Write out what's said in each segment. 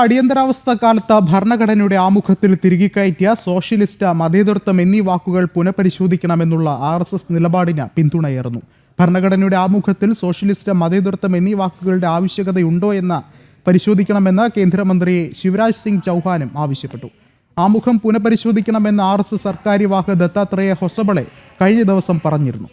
അടിയന്തരാവസ്ഥ കാലത്ത് ഭരണഘടനയുടെ ആമുഖത്തിൽ തിരികെ കയറ്റിയ സോഷ്യലിസ്റ്റ് മതേതൃത്വം എന്നീ വാക്കുകൾ പുനഃപരിശോധിക്കണമെന്നുള്ള ആർ എസ് എസ് നിലപാടിന് പിന്തുണയേറുന്നു. ഭരണഘടനയുടെ ആമുഖത്തിൽ സോഷ്യലിസ്റ്റ് മതേതൃത്വം എന്നീ വാക്കുകളുടെ ആവശ്യകതയുണ്ടോ എന്ന് പരിശോധിക്കണമെന്ന് കേന്ദ്രമന്ത്രി ശിവരാജ് സിംഗ് ചൗഹാനും ആവശ്യപ്പെട്ടു. ആമുഖം പുനഃപരിശോധിക്കണമെന്ന് R S S Sarkaryavah Dattatreya Hosabale കഴിഞ്ഞ ദിവസം പറഞ്ഞിരുന്നു.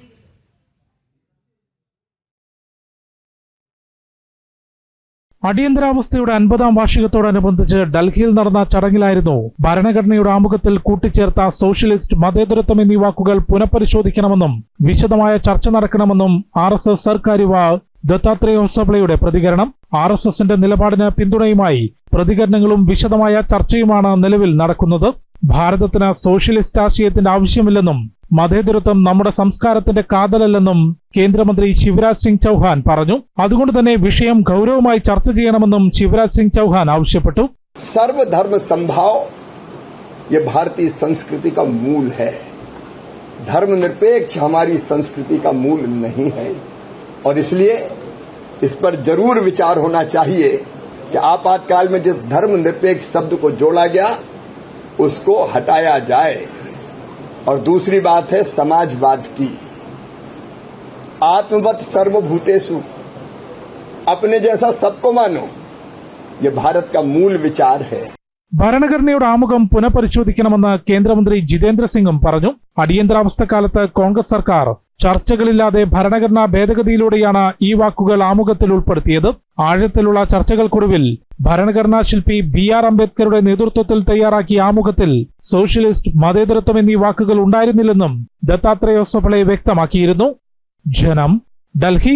അടിയന്തരാവസ്ഥയുടെ അൻപതാം വാർഷികത്തോടനുബന്ധിച്ച് ഡൽഹിയിൽ നടന്ന ചടങ്ങിലായിരുന്നു ഭരണഘടനയുടെ ആമുഖത്തിൽ കൂട്ടിച്ചേർത്ത സോഷ്യലിസ്റ്റ് മതേതരത്വം എന്നീ വാക്കുകൾ പുനഃപരിശോധിക്കണമെന്നും വിശദമായ ചർച്ച നടക്കണമെന്നും ആർ എസ് എസ് സർക്കാരിവാ ദത്താത്രേയ പ്രതികരണം ആർ എസ് എസിന്റെ നിലപാടിന് പിന്തുണയുമായി പ്രതികരണങ്ങളും വിശദമായ ചർച്ചയുമാണ് നിലവിൽ നടക്കുന്നത്. ഭാരതത്തിന് സോഷ്യലിസ്റ്റ് ആശയത്തിന്റെ ആവശ്യമില്ലെന്നും മതേതരത്വം നമ്മുടെ സംസ്കാരത്തിന്റെ കാതലല്ലെന്നും കേന്ദ്രമന്ത്രി ശിവരാജ് സിംഗ് ചൗഹാൻ പറഞ്ഞു അതുകൊണ്ട് തന്നെ വിഷയം ഗൗരവമായി ചർച്ച ചെയ്യണമെന്നും ശിവരാജ് സിംഗ് ചൗഹാൻ ആവശ്യപ്പെട്ടു सर्वधर्म संभाव ये भारतीय संस्कृति का मूल है धर्मनिरपेक्ष हमारी संस्कृति का मूल नहीं है और इसलिए इस पर जरूर विचार होना चाहिए कि आपातकाल में जिस धर्मनिरपेक्ष शब्द को जोड़ा गया उसको हटाया जाए। और दूसरी बात है समाजवाद की। आत्मवत सर्वभूतेशु अपने जैसा सबको मानो। ये भारत का मूल विचार है। ഭരണഘടനയുടെ ആമുഖം പുനഃപരിശോധിക്കണമെന്ന് കേന്ദ്രമന്ത്രി ജിതേന്ദ്ര സിംഗും പറഞ്ഞു. അടിയന്തരാവസ്ഥ കാലത്ത് കോൺഗ്രസ് സർക്കാർ ചർച്ചകളില്ലാതെ ഭരണഘടനാ ഭേദഗതിയിലൂടെയാണ് ഈ വാക്കുകൾ ആമുഖത്തിൽ ഉൾപ്പെടുത്തിയത്. ആഴത്തിലുള്ള ചർച്ചകൾക്കൊടുവിൽ ഭരണഘടനാ ശില്പി ബി ആർ അംബേദ്കറുടെ നേതൃത്വത്തിൽ തയ്യാറാക്കിയ ആമുഖത്തിൽ സോഷ്യലിസ്റ്റ് മതേതരത്വം എന്നീ വാക്കുകൾ ഉണ്ടായിരുന്നില്ലെന്നും ദത്താത്രേയ സഫളെ വ്യക്തമാക്കിയിരുന്നു. ജനം ഡൽഹി